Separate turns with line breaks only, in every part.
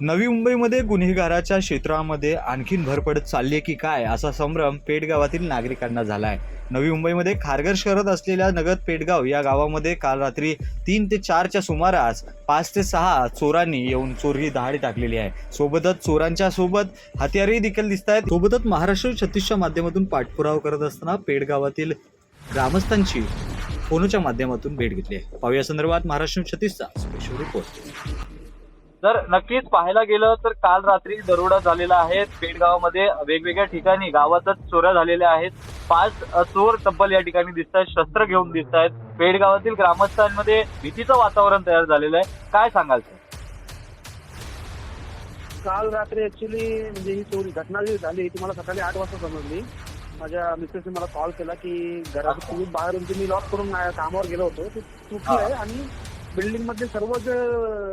नवी मुंबईमध्ये गुन्हेगाराच्या क्षेत्रामध्ये आणखीन भर पडत चालली आहे की काय असा संभ्रम पेडगावातील नागरिकांना झाला आहे नवी मुंबईमध्ये खारघर शहरात असलेल्या नगद पेडगाव या गावामध्ये काल रात्री तीन ते चारच्या सुमारास पाच ते सहा चोरांनी येऊन चोरी दहाडी टाकलेली आहे. सोबतच चोरांच्या सोबत हत्यारही देखील दिसत आहेत सोबतच महाराष्ट्र छत्तीसच्या माध्यमातून पाठपुरावा करत असताना पेडगावातील ग्रामस्थांची फोनच्या माध्यमातून भेट घेतली आहे. पाहूया संदर्भात महाराष्ट्र छत्तीसचा स्पेशल रिपोर्ट
तर नक्कीच पाहायला गेलं तर काल रात्री दरोडा झालेला आहे. पेडगावामध्ये वेगवेगळ्या ठिकाणी गावातच चोऱ्या झालेल्या आहेत. पाच चोर तब्बल या ठिकाणी दिसत आहेत शस्त्र घेऊन दिसत आहेत. पेडगावातील ग्रामस्थांमध्ये भीतीचं वातावरण तयार झालेलं आहे. काय सांगाल सर
काल रात्री ऍक्च्युली म्हणजे ही चोरी घटना जी झाली ती मला सकाळी आठ वाजता समजली. माझ्या मिसेसने मला कॉल केला की घरात तुम्ही बाहेरून तुम्ही लॉक करून कामावर गेलो होतो. ते चुकलं आहे? आणि बिल्डिंग मधले सर्व जे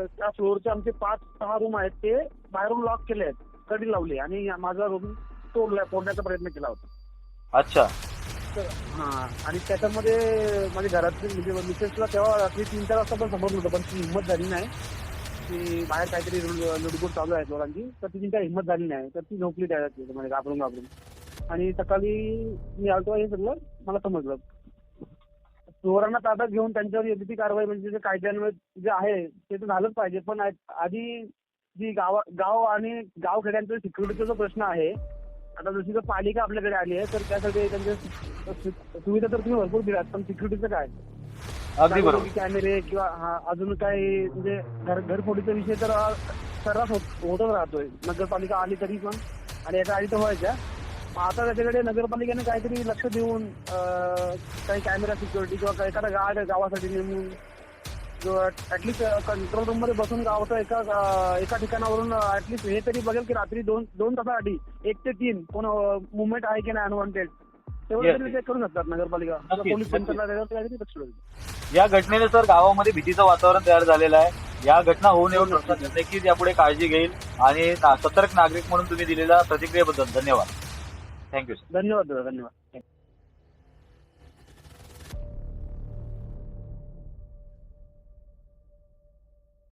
त्या फ्लोअरचे आमचे पाच सहा रूम आहेत ते बाहेरून लॉक केले आहेत. कडी लावली आणि माझा रूम तोडला तोडण्याचा प्रयत्न केला होता.
अच्छा.
हा आणि त्याच्यामध्ये माझ्या घरातली म्हणजे मिसेसला तेव्हा रात्री तीन चार वाजता पण समजलं होतं पण ती हिंमत झाली नाही. की बाहेर काहीतरी लुड- लुडबुड चालू आहे लोकांची तर तिची काही हिंमत झाली नाही. तर ती झोपली त्या म्हणजे घाबरून घाबरून. आणि सकाळी मी आलतो हे सगळं मला समजलं. चोरांना ताब्यात घेऊन त्यांच्यावर योग्य ती कारवाई म्हणजे जे कायद्यान्वये जे आहे ते तर झालंच पाहिजे. पण आधी जी गाव गाव आणि गाव खेड्यांचा सिक्युरिटीचा जो प्रश्न आहे आता जशी तर पालिका आपल्याकडे आली आहे तर त्यासाठी त्यांच्या सुविधा तर तुम्ही भरपूर दिल्यात पण सिक्युरिटीचं काय?
अगदी बरोबर.
कॅमेरे किंवा हा अजून काही म्हणजे घर घरफोडीचा विषय तर सर्रास होत- होतच राहतोय. नगरपालिका आली तरी पण आणि याच्या आधी तर व्हायच्या. आता त्याच्याकडे नगरपालिकेने काहीतरी लक्ष देऊन अ, काही कॅमेरा सिक्युरिटी किंवा काही एखादा गार्ड गावासाठी नेमून ऍटलिस्ट कंट्रोल रूममध्ये बसून गावाचा एका अ, एका ठिकाणावरून ऍटलिस्ट हे तरी बघेल की रात्री दोन दोन तासाआधी एक ते तीन कोण मुवमेंट आहे की नाही अनवॉन्टेड तेवढं
Yes,
तरी ते करू शकतात नगरपालिका
नक्कीच,
पोलीस
नक्कीच.
यंत्रणा त्याच्यावर काहीतरी लक्ष.
या घटनेने सर गावामध्ये भीतीचं वातावरण तयार झालेलं आहे या घटना होऊ नये प्रशासन नक्कीच यापुढे काळजी घेईल आणि ना- सतर्क नागरिक म्हणून तुम्ही दिलेल्या प्रतिक्रियेबद्दल धन्यवाद थँक्यू सर
धन्यवाद दादा धन्यवाद